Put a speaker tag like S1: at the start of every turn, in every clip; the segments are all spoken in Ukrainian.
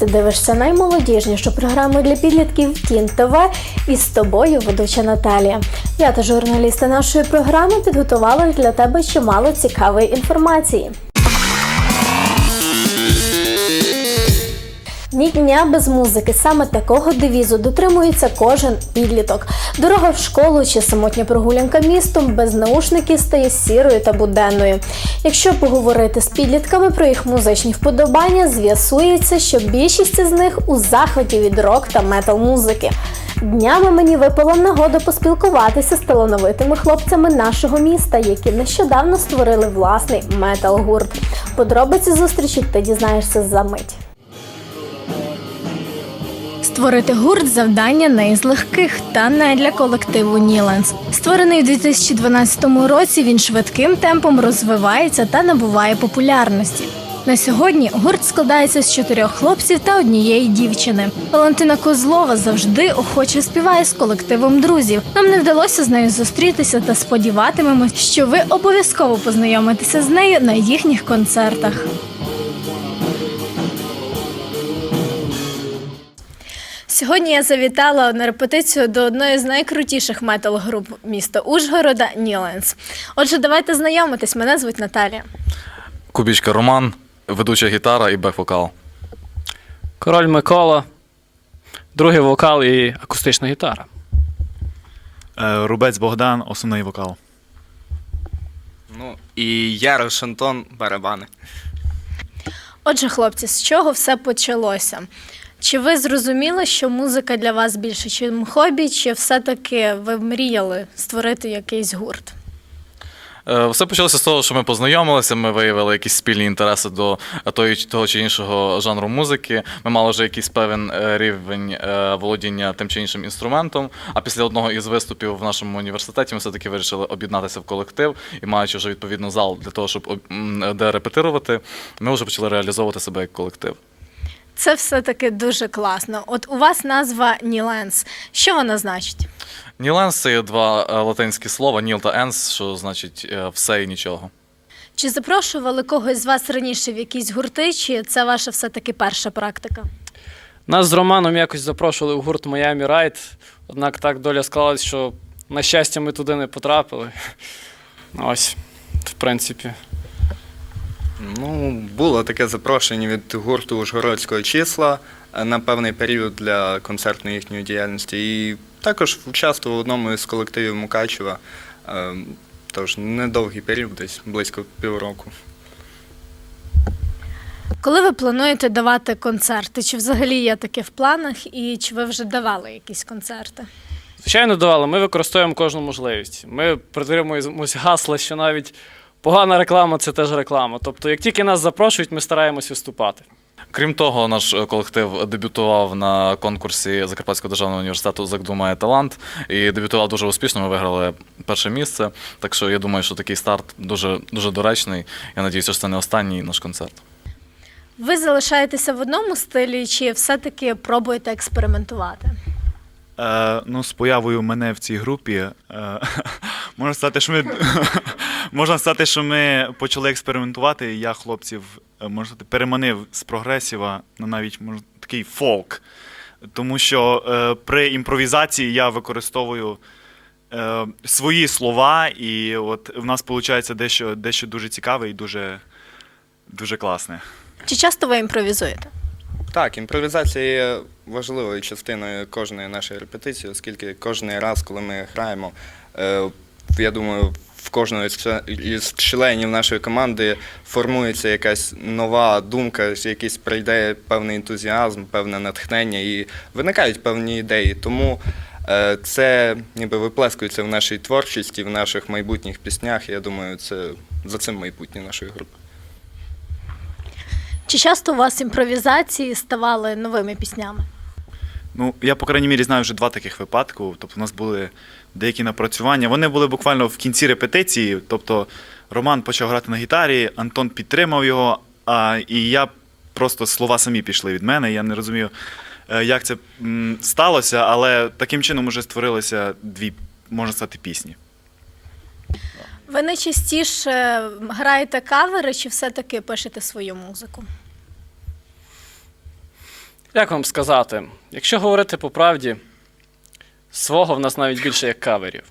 S1: Ти дивишся наймолодіжнішу програму для підлітків Тін ТВ і з тобою ведуча Наталія. Я та журналісти нашої програми підготували для тебе чимало цікавої інформації. Ні дня без музики. Саме такого девізу дотримується кожен підліток. Дорога в школу чи самотня прогулянка містом без наушників стає сірою та буденною. Якщо поговорити з підлітками про їх музичні вподобання, з'ясується, що більшість із них у захваті від рок та метал музики. Днями мені випала нагода поспілкуватися з талановитими хлопцями нашого міста, які нещодавно створили власний метал-гурт. Подробиці зустрічі ти дізнаєшся за мить. Створити гурт завдання не із легких та не для колективу Ніленс. Створений у 2012 році, він швидким темпом розвивається та набуває популярності. На сьогодні гурт складається з чотирьох хлопців та однієї дівчини. Валентина Козлова завжди охоче співає з колективом друзів. Нам не вдалося з нею зустрітися та сподіватимемось, що ви обов'язково познайомитеся з нею на їхніх концертах. Сьогодні я завітала на репетицію до одної з найкрутіших метал-груп міста Ужгорода Ніленс. Отже, давайте знайомитись. Мене звуть Наталія.
S2: Кубічка Роман, ведуча гітара і бек-вокал.
S3: Король Микола, другий вокал і акустична гітара.
S4: Е, Рубець Богдан, основний вокал.
S5: Ну і Ярош Антон барабани.
S1: Отже, хлопці, з чого все почалося? Чи ви зрозуміли, що музика для вас більше, ніж хобі, чи все-таки ви мріяли створити якийсь гурт?
S2: Е, Все почалося з того, що ми познайомилися, ми виявили якісь спільні інтереси до того чи іншого жанру музики. Ми мали вже якийсь певен е, рівень е, володіння тим чи іншим інструментом. А після одного із виступів в нашому університеті ми все-таки вирішили об'єднатися в колектив і маючи вже відповідно зал для того, щоб об- де репетирувати, ми вже почали реалізовувати себе як колектив.
S1: Це все-таки дуже класно. От у вас назва Ніленс. Що вона значить?
S2: Ніленс це є два е, латинські слова ніл та енс, що значить е, все і нічого.
S1: Чи запрошували когось з вас раніше в якісь гурти, чи це ваша все-таки перша практика?
S3: Нас з Романом якось запрошували в гурт Miami Ride, однак так доля склалась, що, на щастя, ми туди не потрапили. Ось, в принципі.
S5: Ну, було таке запрошення від гурту Ужгородського числа на певний період для концертної їхньої діяльності. І також участвував в одному із колективів Мукачева. Е, Тож недовгий період, десь близько півроку.
S1: Коли ви плануєте давати концерти? Чи взагалі є таке в планах, і чи ви вже давали якісь концерти?
S3: Звичайно, давали, ми використовуємо кожну можливість. Ми притримуємося гасла, що навіть погана реклама це теж реклама. Тобто, як тільки нас запрошують, ми стараємось виступати.
S2: Крім того, наш е, колектив дебютував на конкурсі Закарпатського державного університету «Закду має талант і дебютував дуже успішно. Ми виграли перше місце. Так що я думаю, що такий старт дуже, дуже доречний. Я надіюся, що це не останній наш концерт.
S1: Ви залишаєтеся в одному стилі, чи все-таки пробуєте експериментувати?
S4: Е, ну, з появою мене в цій групі е, можна сказати, що ми можна сказати, що ми почали експериментувати. і Я хлопців е, можна сказати, переманив з прогресіва на навіть можна, такий фолк. Тому що е, при імпровізації я використовую е, свої слова, і от в нас виходить дещо, дещо дуже цікаве і дуже, дуже класне.
S1: Чи часто ви імпровізуєте?
S5: Так, імпровізація є важливою частиною кожної нашої репетиції, оскільки кожен раз, коли ми граємо, е, я думаю, в кожного із членів нашої команди формується якась нова думка, якийсь прийде певний ентузіазм, певне натхнення і виникають певні ідеї. Тому е, це ніби виплескується в нашій творчості, в наших майбутніх піснях. Я думаю, це за цим майбутнє нашої групи.
S1: Чи часто у вас імпровізації ставали новими піснями?
S4: Ну, я, по крайній мірі, знаю вже два таких випадки. Тобто, у нас були деякі напрацювання. Вони були буквально в кінці репетиції. Тобто, Роман почав грати на гітарі, Антон підтримав його, а, і я просто слова самі пішли від мене. Я не розумію, е, як це сталося, але таким чином вже створилися дві, можна сказати, пісні.
S1: Ви найчастіше граєте кавери, чи все-таки пишете свою музику?
S3: Як вам сказати, якщо говорити по правді, свого в нас навіть більше як каверів.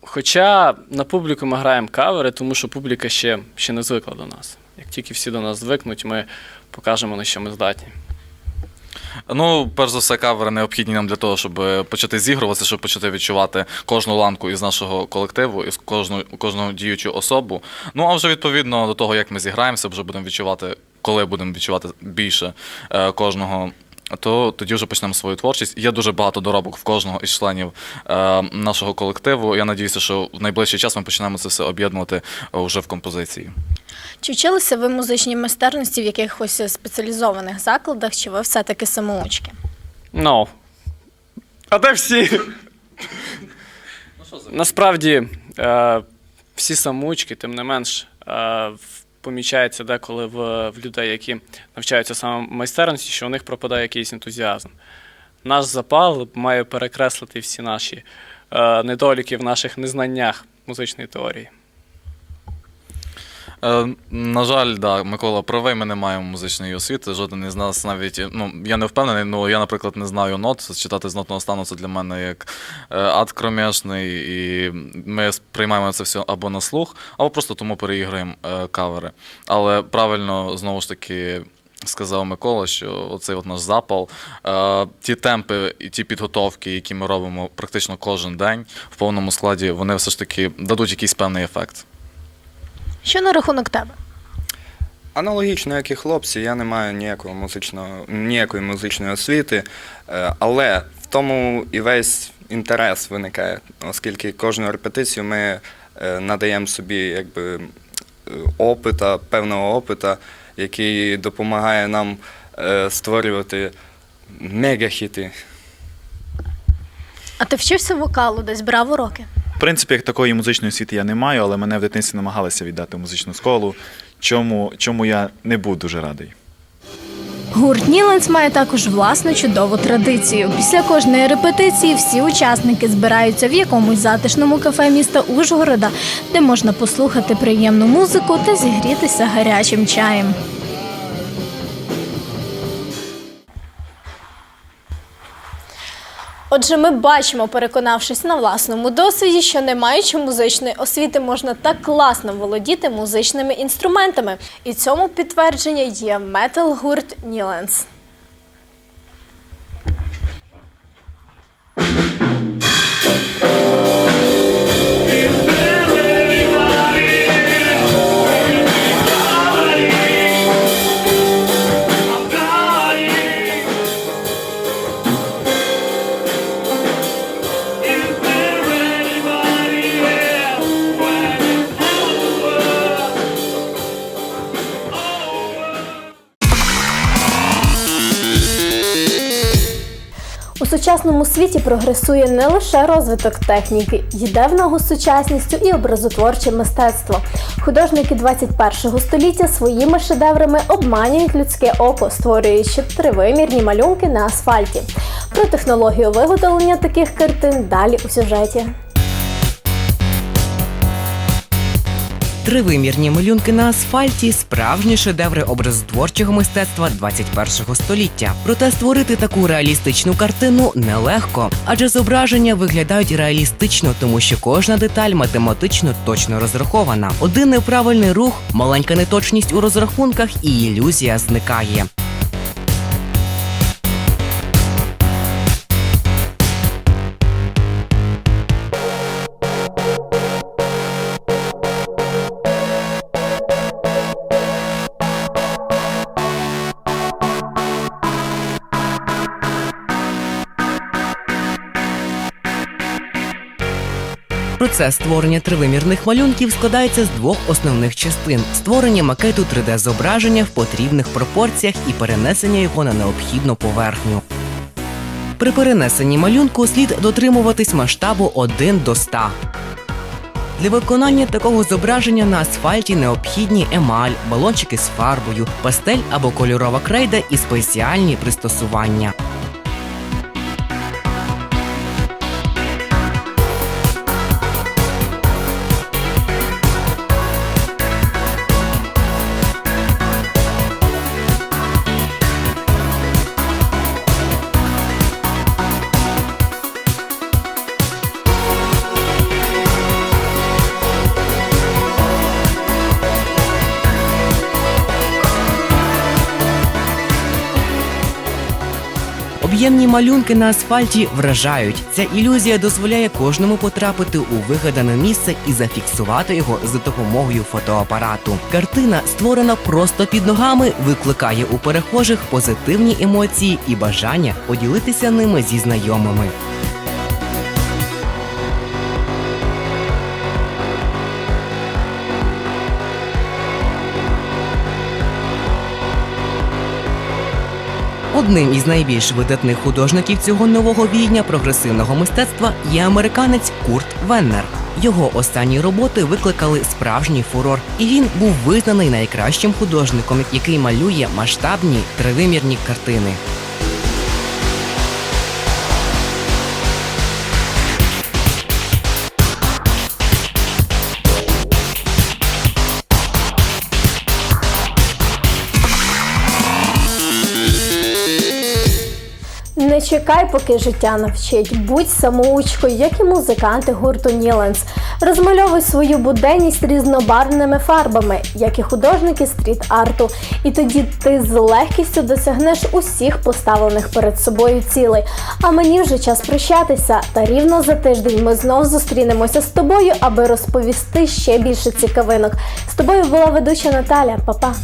S3: Хоча на публіку ми граємо кавери, тому що публіка ще, ще не звикла до нас. Як тільки всі до нас звикнуть, ми покажемо, на що ми здатні.
S2: Ну, перш за все, кавери необхідні нам для того, щоб почати зігруватися, щоб почати відчувати кожну ланку із нашого колективу, із кожну, кожну діючу особу. Ну а вже відповідно до того, як ми зіграємося, вже будемо відчувати, коли будемо відчувати більше е, кожного. То тоді вже почнемо свою творчість. Є дуже багато доробок в кожного із членів е, нашого колективу. Я надіюся, що в найближчий час ми почнемо це все об'єднувати е, вже в композиції.
S1: Чи вчилися ви музичній майстерності в якихось спеціалізованих закладах, чи ви все-таки самоучки?
S3: Ну. А де всі? Насправді, е, всі самоучки, тим не менш, е, в- помічається деколи в, в людей, які навчаються саме майстерності, що у них пропадає якийсь ентузіазм. Наш запал має перекреслити всі наші е, недоліки в наших незнаннях музичної теорії.
S2: Е, на жаль, да, Микола правий, ми не маємо музичної освіти. Жоден із нас навіть, ну я не впевнений, ну я, наприклад, не знаю нот. Читати з нотного стану це для мене як е, ад кромешний, і ми сприймаємо це все або на слух, або просто тому переіграємо е, кавери. Але правильно знову ж таки. Сказав Микола, що оцей от наш запал, е, ті темпи і ті підготовки, які ми робимо практично кожен день в повному складі, вони все ж таки дадуть якийсь певний ефект.
S1: Що на рахунок тебе?
S5: Аналогічно, як і хлопці, я не маю ніякого музичного, ніякої музичної освіти, е, але в тому і весь інтерес виникає, оскільки кожну репетицію ми е, надаємо собі якби е, опита, певного опита, який допомагає нам створювати мегахіти.
S1: А ти вчився вокалу, десь брав уроки?
S4: В принципі, як такої музичної освіти я не маю, але мене в дитинстві намагалися віддати музичну школу, чому, чому я не був дуже радий.
S1: Гурт Ніленс має також власну чудову традицію. Після кожної репетиції всі учасники збираються в якомусь затишному кафе міста Ужгорода, де можна послухати приємну музику та зігрітися гарячим чаєм. Отже, ми бачимо, переконавшись на власному досвіді, що не маючи музичної освіти, можна так класно володіти музичними інструментами. І цьому підтвердження є метал-гурт Ніленс. Сучасному світі прогресує не лише розвиток техніки, йде в ногу з сучасністю і образотворче мистецтво. Художники 21 століття своїми шедеврами обманюють людське око, створюючи тривимірні малюнки на асфальті. Про технологію виготовлення таких картин далі у сюжеті.
S6: Тривимірні малюнки на асфальті справжні шедеври образотворчого мистецтва 21 століття. Проте створити таку реалістичну картину нелегко, адже зображення виглядають реалістично, тому що кожна деталь математично точно розрахована. Один неправильний рух, маленька неточність у розрахунках і ілюзія зникає. Процес створення тривимірних малюнків складається з двох основних частин: створення макету 3D-зображення в потрібних пропорціях і перенесення його на необхідну поверхню. При перенесенні малюнку слід дотримуватись масштабу 1 до 100. Для виконання такого зображення на асфальті необхідні емаль, балончики з фарбою, пастель або кольорова крейда і спеціальні пристосування. Об'ємні малюнки на асфальті вражають. Ця ілюзія дозволяє кожному потрапити у вигадане місце і зафіксувати його за допомогою фотоапарату. Картина, створена просто під ногами, викликає у перехожих позитивні емоції і бажання поділитися ними зі знайомими. Одним із найбільш видатних художників цього нового війня прогресивного мистецтва є американець Курт Веннер. Його останні роботи викликали справжній фурор, і він був визнаний найкращим художником, який малює масштабні тривимірні картини.
S1: Чекай, поки життя навчить. Будь самоучкою, як і музиканти гурту Ніленс. Розмальовуй свою буденність різнобарвними фарбами, як і художники стріт-арту. І тоді ти з легкістю досягнеш усіх поставлених перед собою цілей. А мені вже час прощатися. Та рівно за тиждень ми знов зустрінемося з тобою, аби розповісти ще більше цікавинок. З тобою була ведуча Наталя. Па-па!